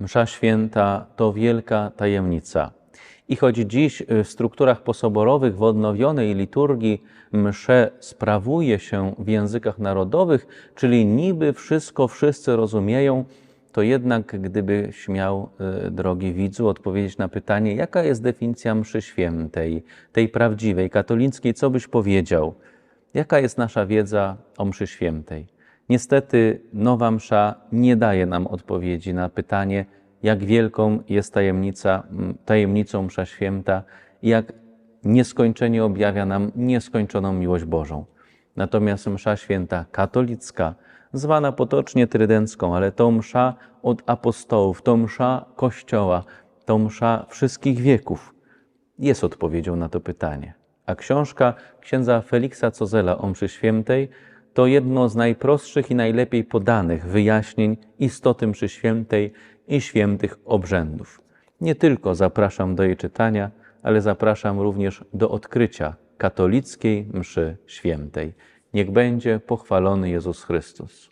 Msza święta to wielka tajemnica. I choć dziś w strukturach posoborowych w odnowionej liturgii msze sprawuje się w językach narodowych, czyli niby wszystko wszyscy rozumieją, to jednak gdybyś miał, y, drogi widzu, odpowiedzieć na pytanie, jaka jest definicja mszy świętej, tej prawdziwej, katolickiej, co byś powiedział? Jaka jest nasza wiedza o mszy świętej? Niestety nowa msza nie daje nam odpowiedzi na pytanie, jak wielką jest tajemnica, tajemnicą msza święta i jak nieskończenie objawia nam nieskończoną miłość Bożą. Natomiast msza święta katolicka, zwana potocznie trydencką, ale to msza od apostołów, to msza Kościoła, to msza wszystkich wieków, jest odpowiedzią na to pytanie. A książka księdza Feliksa Cozela o mszy świętej to jedno z najprostszych i najlepiej podanych wyjaśnień istoty mszy świętej i świętych obrzędów. Nie tylko zapraszam do jej czytania, ale zapraszam również do odkrycia katolickiej mszy świętej. Niech będzie pochwalony Jezus Chrystus.